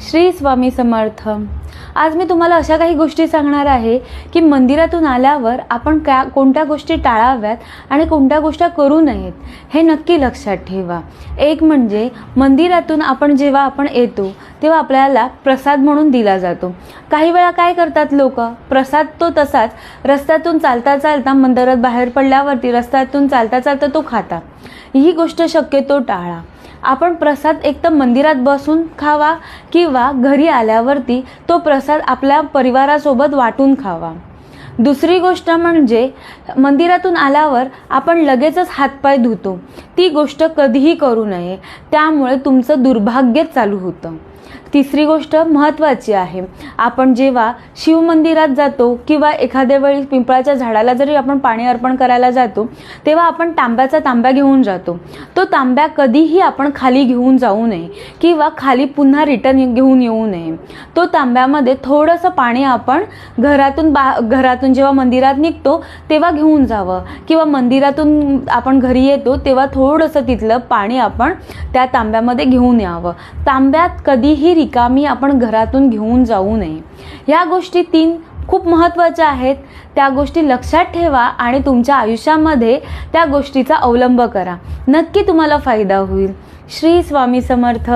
श्री स्वामी समर्थ. आज मी तुम्हाला अशा काही गोष्टी सांगणार आहे की मंदिरातून आल्यावर आपण का कोणत्या गोष्टी टाळाव्यात आणि कोणत्या गोष्टी करू नयेत हे नक्की लक्षात ठेवा. एक म्हणजे मंदिरातून आपण जेव्हा आपण येतो तेव्हा आपल्याला प्रसाद म्हणून दिला जातो. काही वेळा काय करतात लोक? प्रसाद तो तसाच रस्त्यातून चालता चालता मंदिरात बाहेर पडल्यावरती रस्त्यातून चालता चालता तो खाता. ही गोष्ट शक्यतो टाळा. आपण प्रसाद एक तर मंदिरात बसून खावा किंवा घरी आल्यावरती तो प्रसाद आपल्या परिवारासोबत वाटून खावा. दुसरी गोष्ट म्हणजे मंदिरातून आल्यावर आपण लगेचच हातपाय धुतो. ती गोष्ट कधीही करू नये. त्यामुळे तुमचं दुर्भाग्यच चालू होतं. तिसरी गोष्ट महत्त्वाची आहे. आपण जेव्हा शिवमंदिरात जातो किंवा एखाद्या वेळी पिंपळाच्या झाडाला जरी आपण पाणी अर्पण करायला जातो तेव्हा आपण तांब्याचा तांब्या घेऊन जातो. तो तांब्या कधीही आपण खाली घेऊन जाऊ नये किंवा खाली पुन्हा रिटर्न घेऊन येऊ नये. तो तांब्यामध्ये थोडंसं पाणी आपण घरातून बा घरातून जेव्हा मंदिरात निघतो तेव्हा घेऊन जावं. किंवा मंदिरातून आपण घरी येतो तेव्हा थोडंसं तिथलं पाणी आपण त्या तांब्यामध्ये घेऊन यावं. तांब्यात कधी कधीही रिकामी आपण घरातून घेऊन जाऊ नये. या गोष्टी तीन खूप महत्त्वाच्या आहेत. त्या गोष्टी लक्षात ठेवा आणि तुमच्या आयुष्यामध्ये त्या गोष्टीचा अवलंब करा. नक्की तुम्हाला फायदा होईल. श्री स्वामी समर्थ.